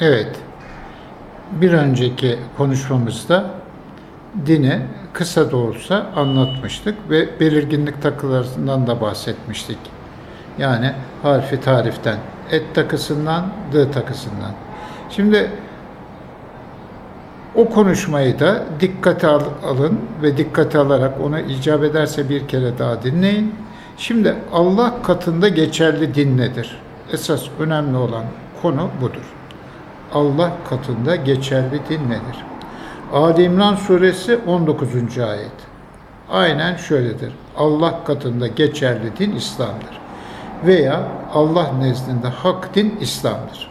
Evet. Bir önceki konuşmamızda dini kısa da olsa anlatmıştık ve belirginlik takılarından da bahsetmiştik. Yani harfi tariften, et takısından, dı takısından. Şimdi o konuşmayı da dikkate al- alın ve dikkate alarak onu icap ederse bir kere daha dinleyin. Şimdi Allah katında geçerli din nedir? Esas önemli olan konu budur. Allah katında geçerli din nedir? Ali İmran suresi 19. ayet. Aynen şöyledir. Allah katında geçerli din İslam'dır. Veya Allah nezdinde hak din İslam'dır.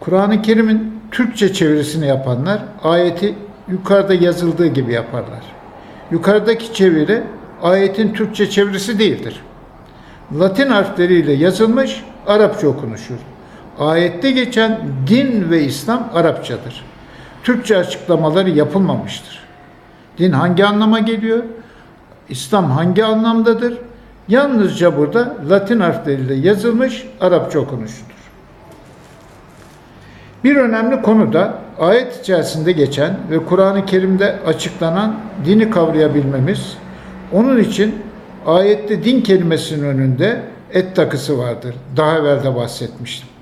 Kur'an-ı Kerim'in Türkçe çevirisini yapanlar ayeti yukarıda yazıldığı gibi yaparlar. Yukarıdaki çeviri ayetin Türkçe çevirisi değildir. Latin harfleriyle yazılmış, Arapça okunuşur. Ayette geçen din ve İslam Arapçadır. Türkçe açıklamaları yapılmamıştır. Din hangi anlama geliyor? İslam hangi anlamdadır? Yalnızca burada Latin harfleriyle yazılmış Arapça okunuşudur. Bir önemli konu da ayet içerisinde geçen ve Kur'an-ı Kerim'de açıklanan dini kavrayabilmemiz. Onun için ayette din kelimesinin önünde et takısı vardır. Daha evvel de bahsetmiştim.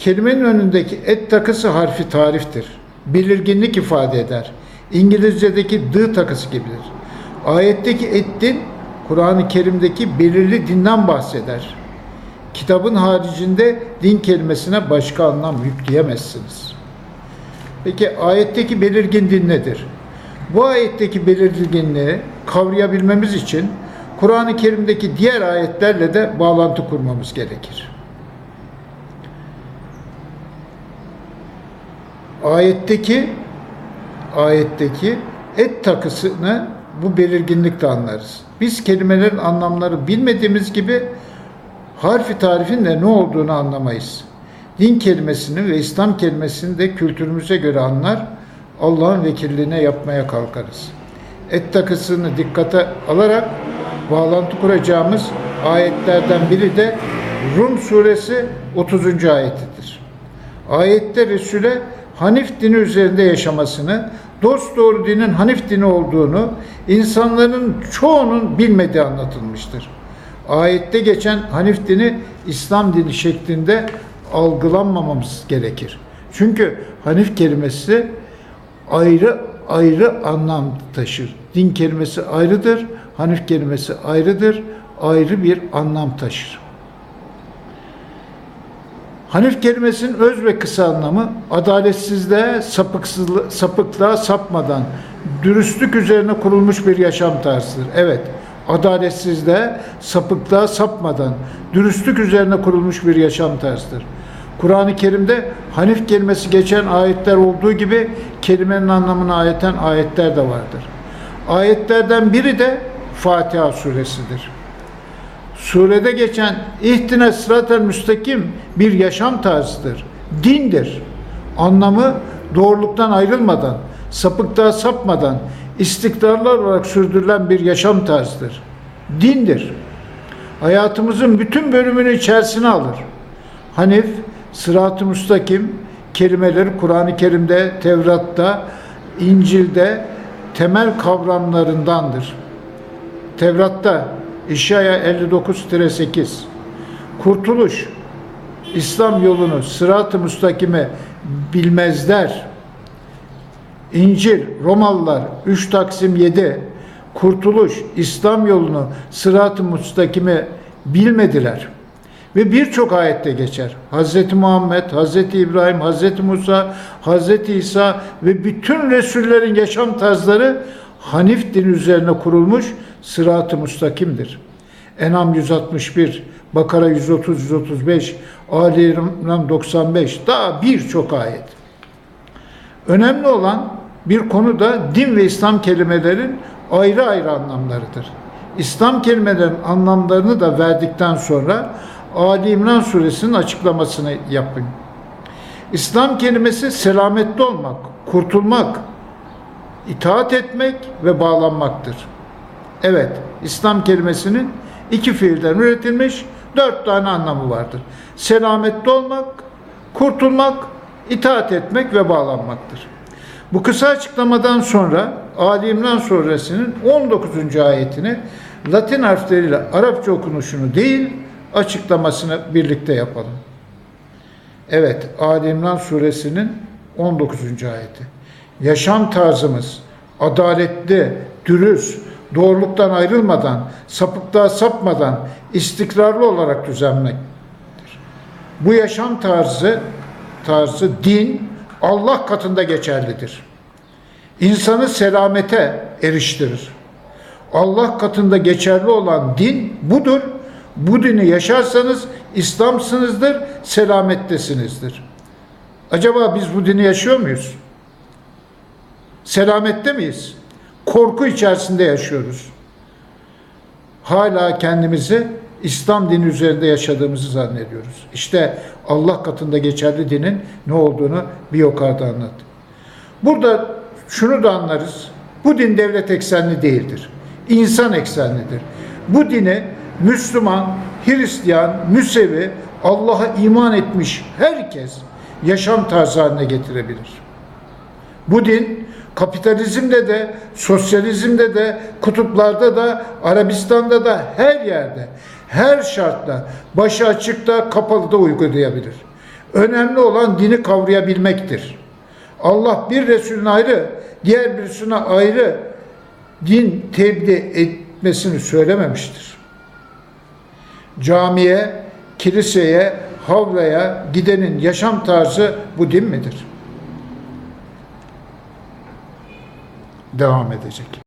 Kelimenin önündeki et takısı harfi tariftir. Belirginlik ifade eder. İngilizce'deki dı takısı gibidir. Ayetteki et din, Kur'an-ı Kerim'deki belirli dinden bahseder. Kitabın haricinde din kelimesine başka anlam yükleyemezsiniz. Peki ayetteki belirgin din nedir? Bu ayetteki belirginliği kavrayabilmemiz için Kur'an-ı Kerim'deki diğer ayetlerle de bağlantı kurmamız gerekir. Ayetteki ayetteki et takısını bu belirginlikle anlarız. Biz kelimelerin anlamları bilmediğimiz gibi harfi tarifin de ne olduğunu anlamayız. Din kelimesini ve İslam kelimesini de kültürümüze göre anlar, Allah'ın vekilliğine yapmaya kalkarız. Et takısını dikkate alarak bağlantı kuracağımız ayetlerden biri de Rum suresi 30. ayetidir. Ayette Resul'e Hanif dini üzerinde yaşamasını, dost doğru dinin Hanif dini olduğunu insanların çoğunun bilmediği anlatılmıştır. Ayette geçen Hanif dini İslam dini şeklinde algılanmamamız gerekir. Çünkü Hanif kelimesi ayrı ayrı anlam taşır. Din kelimesi ayrıdır, Hanif kelimesi ayrıdır, ayrı bir anlam taşır. Hanif kelimesinin öz ve kısa anlamı adaletsizliğe, sapıklığa sapmadan dürüstlük üzerine kurulmuş bir yaşam tarzıdır. Evet, adaletsizliğe, sapıklığa sapmadan dürüstlük üzerine kurulmuş bir yaşam tarzıdır. Kur'an-ı Kerim'de Hanif kelimesi geçen ayetler olduğu gibi kelimenin anlamını ayeten ayetler de vardır. Ayetlerden biri de Fatiha suresidir. Surede geçen ihtine sıratel müstakim bir yaşam tarzıdır. Dindir. Anlamı doğruluktan ayrılmadan, sapıklığa sapmadan, istikrarlı olarak sürdürülen bir yaşam tarzıdır. Dindir. Hayatımızın bütün bölümünü içerisine alır. Hanif, sırat-ı müstakim kelimeleri Kur'an-ı Kerim'de, Tevrat'ta, İncil'de temel kavramlarındandır. Tevrat'ta İşaya 59-8 Kurtuluş İslam yolunu sırat-ı müstakime bilmezler. İncil Romalılar 3 Taksim 7 Kurtuluş İslam yolunu sırat-ı müstakime bilmediler. Ve birçok ayette geçer. Hz. Muhammed, Hz. İbrahim, Hz. Musa, Hz. İsa ve bütün Resullerin yaşam tarzları Hanif din üzerine kurulmuş sırat-ı müstakimdir. Enam 161, Bakara 130-135, Ali İmran 95, daha birçok ayet. Önemli olan bir konu da din ve İslam kelimelerin ayrı ayrı anlamlarıdır. İslam kelimelerinin anlamlarını da verdikten sonra Ali İmran suresinin açıklamasını yapın. İslam kelimesi selametli olmak, kurtulmak, itaat etmek ve bağlanmaktır. Evet, İslam kelimesinin iki fiilden üretilmiş dört tane anlamı vardır. Selametli olmak, kurtulmak, itaat etmek ve bağlanmaktır. Bu kısa açıklamadan sonra Ali İmran suresinin 19. ayetini Latin harfleriyle Arapça okunuşunu değil, açıklamasını birlikte yapalım. Evet, Ali İmran suresinin 19. ayeti. Yaşam tarzımız adaletli, dürüst, doğruluktan ayrılmadan, sapıklığa sapmadan istikrarlı olarak düzenlemektir. Bu yaşam tarzı tarzı din Allah katında geçerlidir. İnsanı selamete eriştirir. Allah katında geçerli olan din budur. Bu dini yaşarsanız İslamsınızdır, selamettesinizdir. Acaba biz bu dini yaşıyor muyuz? Selamette miyiz? Korku içerisinde yaşıyoruz. Hala kendimizi İslam dini üzerinde yaşadığımızı zannediyoruz. İşte Allah katında geçerli dinin ne olduğunu bir yukarıda anlat. Burada şunu da anlarız. Bu din devlet eksenli değildir. İnsan eksenlidir. Bu dini Müslüman, Hristiyan, Müsevi, Allah'a iman etmiş herkes yaşam tarzı haline getirebilir. Bu din kapitalizmde de, sosyalizmde de, kutuplarda da, Arabistan'da da her yerde, her şartta, başı açıkta, kapalı da uygulayabilir. Önemli olan dini kavrayabilmektir. Allah bir Resulüne ayrı, diğer birisine ayrı din tebliğ etmesini söylememiştir. Camiye, kiliseye, havlaya gidenin yaşam tarzı bu din midir? Devam edecek.